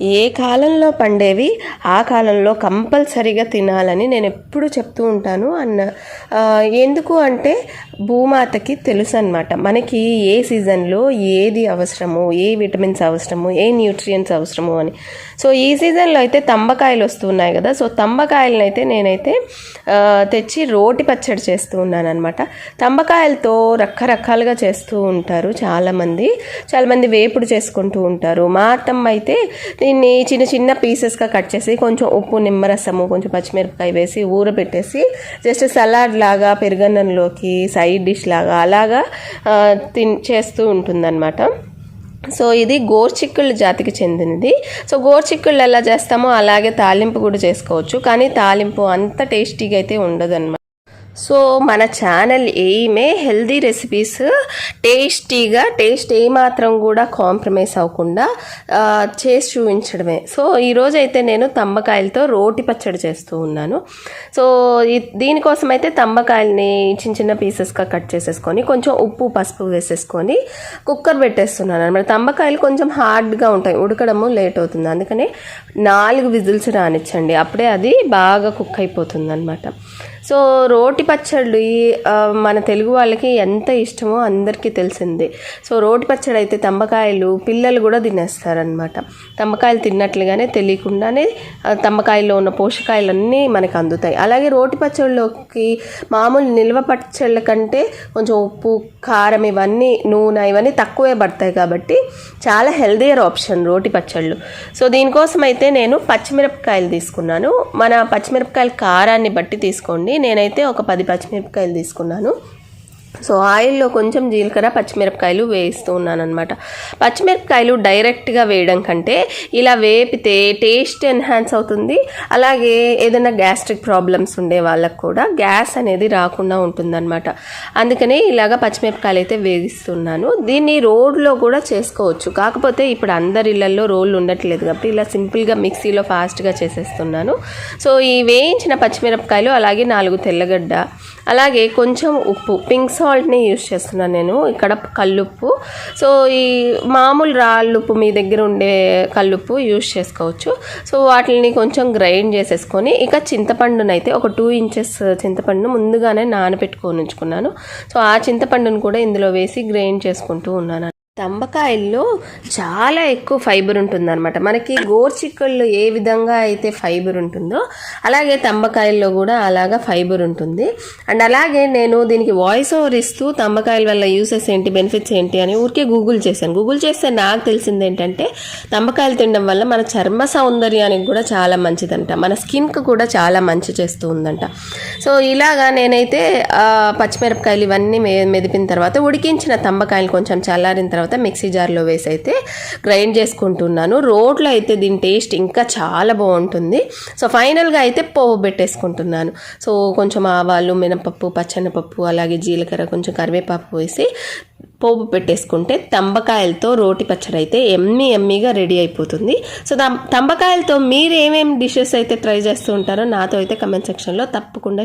ఏ కాలంలో పండేవి ఆ కాలంలో కంపల్సరిగా తినాలని నేను ఎప్పుడు చెప్తూ ఉంటాను అన్న. ఎందుకు అంటే భూమాతకి తెలుసు అనమాట మనకి ఏ సీజన్లో ఏది అవసరము ఏ విటమిన్స్ అవసరము ఏ న్యూట్రియంట్స్ అవసరము అని. సో ఈ సీజన్లో అయితే తంబకాయలు వస్తున్నాయి కదా. సో తంబకాయలను అయితే నేనైతే తెచ్చి రోటి పచ్చడి చేస్తూ ఉన్నాను అనమాట తంబకాయలతో రకరకాలుగా చేస్తూ ఉంటారు చాలామంది. చాలామంది వేపుడు చేసుకుంటూ ఉంటారు. మా అత్తమ్మ అయితే దీన్ని చిన్న చిన్న పీసెస్గా కట్ చేసి కొంచెం ఉప్పు నిమ్మరసము కొంచెం పచ్చిమిరపకాయ వేసి ఊరబెట్టేసి జస్ట్ సలాడ్ లాగా పెరుగన్నంలోకి సైడ్ డిష్ లాగా అలాగా తిన్ చేస్తూ ఉంటుందన్నమాట. సో ఇది గోర్చిక్కుళ్ళ జాతికి చెందినది. సో గోర్చిక్కుళ్ళు ఎలా చేస్తామో అలాగే తాలింపు కూడా చేసుకోవచ్చు. కానీ తాలింపు అంత టేస్టీగా అయితే ఉండదు సో మన ఛానల్ ఎయిమే హెల్దీ రెసిపీస్ టేస్టీగా టేస్ట్ ఏమాత్రం కూడా కాంప్రమైజ్ అవ్వకుండా చేసి చూపించడమే. సో ఈరోజైతే నేను తంబకాయలతో రోటి పచ్చడి చేస్తూ ఉన్నాను. సో దీనికోసం అయితే తంబకాయల్ని చిన్న చిన్న పీసెస్గా కట్ చేసేసుకొని కొంచెం ఉప్పు పసుపు వేసేసుకొని కుక్కర్ పెట్టేస్తున్నాను అనమాట. తంబకాయలు కొంచెం హార్డ్గా ఉంటాయి ఉడకడము లేట్ అవుతుంది. అందుకని నాలుగు విజిల్స్ రానిచ్చండి. అప్పుడే అది బాగా కుక్ అయిపోతుంది అనమాట సో రోటి పచ్చడి మన తెలుగు వాళ్ళకి ఎంత ఇష్టమో అందరికీ తెలిసిందే. సో రోటి పచ్చడి అయితే తంబకాయలు పిల్లలు కూడా తినేస్తారనమాట తంబకాయలు తిన్నట్లుగానే తెలియకుండానే ఆ, తంబకాయల్లో ఉన్న పోషకాయలన్నీ మనకు అందుతాయి. అలాగే రోటి పచ్చళ్ళకి మామూలు నిల్వ పచ్చళ్ళ కంటే కొంచెం ఉప్పు కారం ఇవన్నీ నూనె ఇవన్నీ తక్కువే పడతాయి కాబట్టి చాలా హెల్దియర్ ఆప్షన్ రోటి పచ్చళ్ళు. సో దీనికోసం అయితే నేను పచ్చిమిరపకాయలు తీసుకున్నాను. మన పచ్చిమిరపకాయల కారాన్ని బట్టి తీసుకోండి. నేనైతే ఒక పది పచ్చిమిరపకాయలు తీసుకున్నాను. సో ఆయిల్లో కొంచెం జీలకర్ర పచ్చిమిరపకాయలు వేయిస్తూ ఉన్నాను అనమాట పచ్చిమిరపకాయలు డైరెక్ట్గా వేయడం కంటే ఇలా వేపితే టేస్ట్ ఎన్హాన్స్ అవుతుంది. అలాగే ఏదైనా గ్యాస్ట్రిక్ ప్రాబ్లమ్స్ ఉండే వాళ్ళకు కూడా గ్యాస్ అనేది రాకుండా ఉంటుందన్నమాట. అందుకనే ఇలాగ పచ్చిమిరపకాయలు అయితే వేగిస్తున్నాను దీన్ని రోడ్లో కూడా చేసుకోవచ్చు. కాకపోతే ఇప్పుడు అందరి ఇళ్ళలో రోళ్ళు ఉండట్లేదు కాబట్టి ఇలా సింపుల్గా మిక్సీలో ఫాస్ట్గా చేసేస్తున్నాను. సో ఈ వేయించిన పచ్చిమిరపకాయలు అలాగే నాలుగు తెల్లగడ్డ అలాగే కొంచెం ఉప్పు పింక్ సాల్ట్ని యూస్ చేస్తున్నాను నేను. ఇక్కడ కల్లుప్పు. సో ఈ మామూలు రాళ్ళుప్పు మీ దగ్గర ఉండే కల్లుప్పు యూస్ చేసుకోవచ్చు. సో వాటిని కొంచెం గ్రైండ్ చేసేసుకొని ఇక చింతపండునైతే ఒక టూ ఇంచెస్ చింతపండును ముందుగానే నానబెట్టుకొని ఉంచుకున్నాను. సో ఆ చింతపండును కూడా ఇందులో వేసి గ్రైండ్ చేసుకుంటూ ఉన్నాను. తంబకాయల్లో చాలా ఎక్కువ ఫైబర్ ఉంటుందన్నమాట. మనకి గోర్చిక్కల్లో ఏ విధంగా అయితే ఫైబర్ ఉంటుందో అలాగే తంబకాయల్లో కూడా అలాగా ఫైబర్ ఉంటుంది. అండ్ అలాగే నేను దీనికి వాయిస్ ఓవర్ ఇస్తూ తంబకాయల వల్ల యూసెస్ ఏంటి బెనిఫిట్స్ ఏంటి అని ఊరికే గూగుల్ చేశాను. గూగుల్ చేస్తే నాకు తెలిసింది ఏంటంటే తంబకాయలు తినడం వల్ల మన చర్మ సౌందర్యానికి కూడా చాలా మంచిదంట. మన స్కిన్కి కూడా చాలా మంచి చేస్తూ ఉందంట. సో ఇలాగా నేనైతే పచ్చిమిరపకాయలు ఇవన్నీ మె మెదిపిన తర్వాత ఉడికించిన తంబకాయలు కొంచెం చల్లారిన తర్వాత మిక్సీ జార్లో వేసి అయితే గ్రైండ్ చేసుకుంటున్నాను. రోట్లో అయితే దీని టేస్ట్ ఇంకా చాలా బాగుంటుంది. సో ఫైనల్గా అయితే పోపు పెట్టేసుకుంటున్నాను. సో కొంచెం ఆవాలు మినపప్పు పచ్చనపప్పు అలాగే జీలకర్ర కొంచెం కరివేపాకు వేసి పోపు పెట్టేసుకుంటే తంబకాయలతో రోటి పచ్చడి అయితే ఎమ్మి ఎమ్మిగా రెడీ అయిపోతుంది. సో తంబకాయలతో మీరు ఏమేమి డిషెస్ అయితే ట్రై చేస్తూ ఉంటారో నాతో అయితే కమెంట్ సెక్షన్లో తప్పకుండా